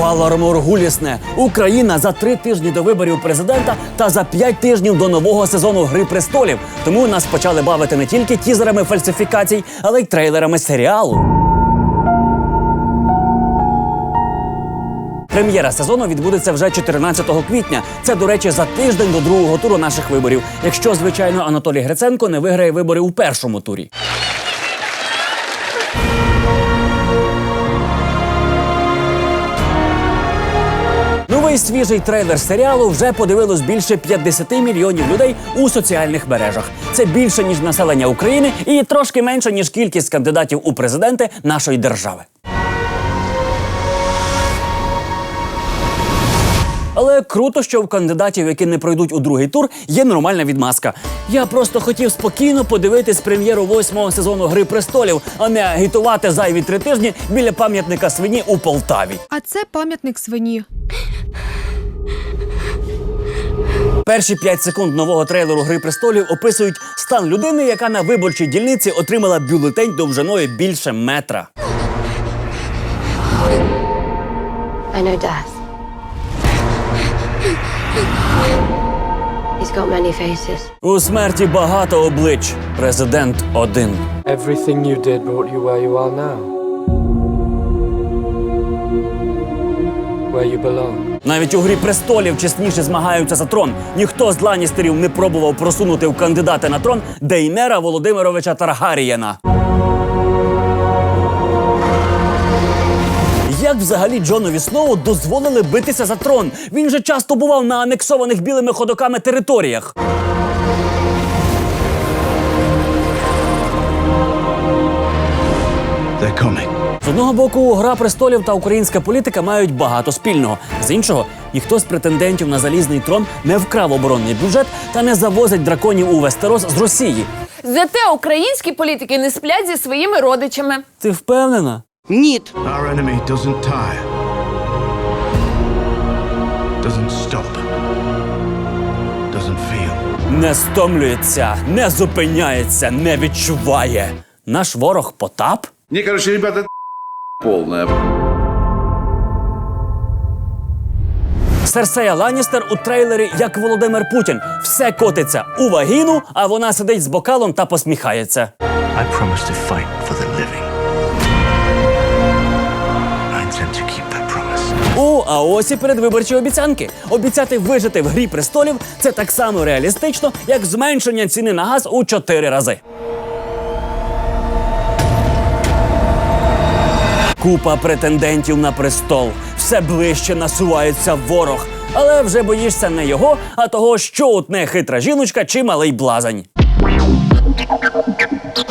Валор Моргулісне. Україна за три тижні до виборів президента та за п'ять тижнів до нового сезону Гри престолів. Тому нас почали бавити не тільки тізерами фальсифікацій, але й трейлерами серіалу. Прем'єра сезону відбудеться вже 14 квітня. Це, до речі, за тиждень до другого туру наших виборів. Якщо, звичайно, Анатолій Гриценко не виграє вибори у першому турі. Новий свіжий трейлер серіалу вже подивилось більше 50 мільйонів людей у соціальних мережах. Це більше ніж населення України і трошки менше ніж кількість кандидатів у президенти нашої держави. Але круто, що в кандидатів, які не пройдуть у другий тур, є нормальна відмазка. Я просто хотів спокійно подивитись прем'єру восьмого сезону Гри престолів, а не агітувати зайві три тижні біля пам'ятника свині у Полтаві. А це пам'ятник свині. Перші 5 секунд нового трейлеру Гри престолів описують стан людини, яка на виборчій дільниці отримала бюлетень довжиною більше метра. I know death. He's got many faces. У смерті багато облич. Президент один. Everything you did brought you where you are now. Where you belong. Навіть у грі престолів чесніше змагаються за трон. Ніхто з ланістерів не пробував просунути в кандидати на трон Дейнера Володимировича Таргарієна. Як взагалі Джонові Сноу дозволили битися за трон? Він же часто бував на анексованих білими ходоками територіях. They're coming. Одного боку, гра престолів та українська політика мають багато спільного. З іншого, ніхто з претендентів на залізний трон не вкрав оборонний бюджет та не завозить драконів у Вестерос з Росії. Зате українські політики не сплять зі своїми родичами. Ти впевнена? Ніт. Our enemy doesn't tire, doesn't stop, doesn't feel. Не стомлюється, не зупиняється, не відчуває. Наш ворог Потап? Не, короче, ребята, полная. Серсея Ланністер у трейлері як Володимир Путін. Все котиться у вагіну, а вона сидить з бокалом та посміхається. I promise to fight for the living. I intend to keep that promise. О, а ось і передвиборчі обіцянки. Обіцяти вижити в грі престолів це так само реалістично, як зменшення ціни на газ у чотири рази. Купа претендентів на престол. Все ближче насувається ворог. Але вже боїшся не його, а того, що утне хитра жіночка чи малий блазень.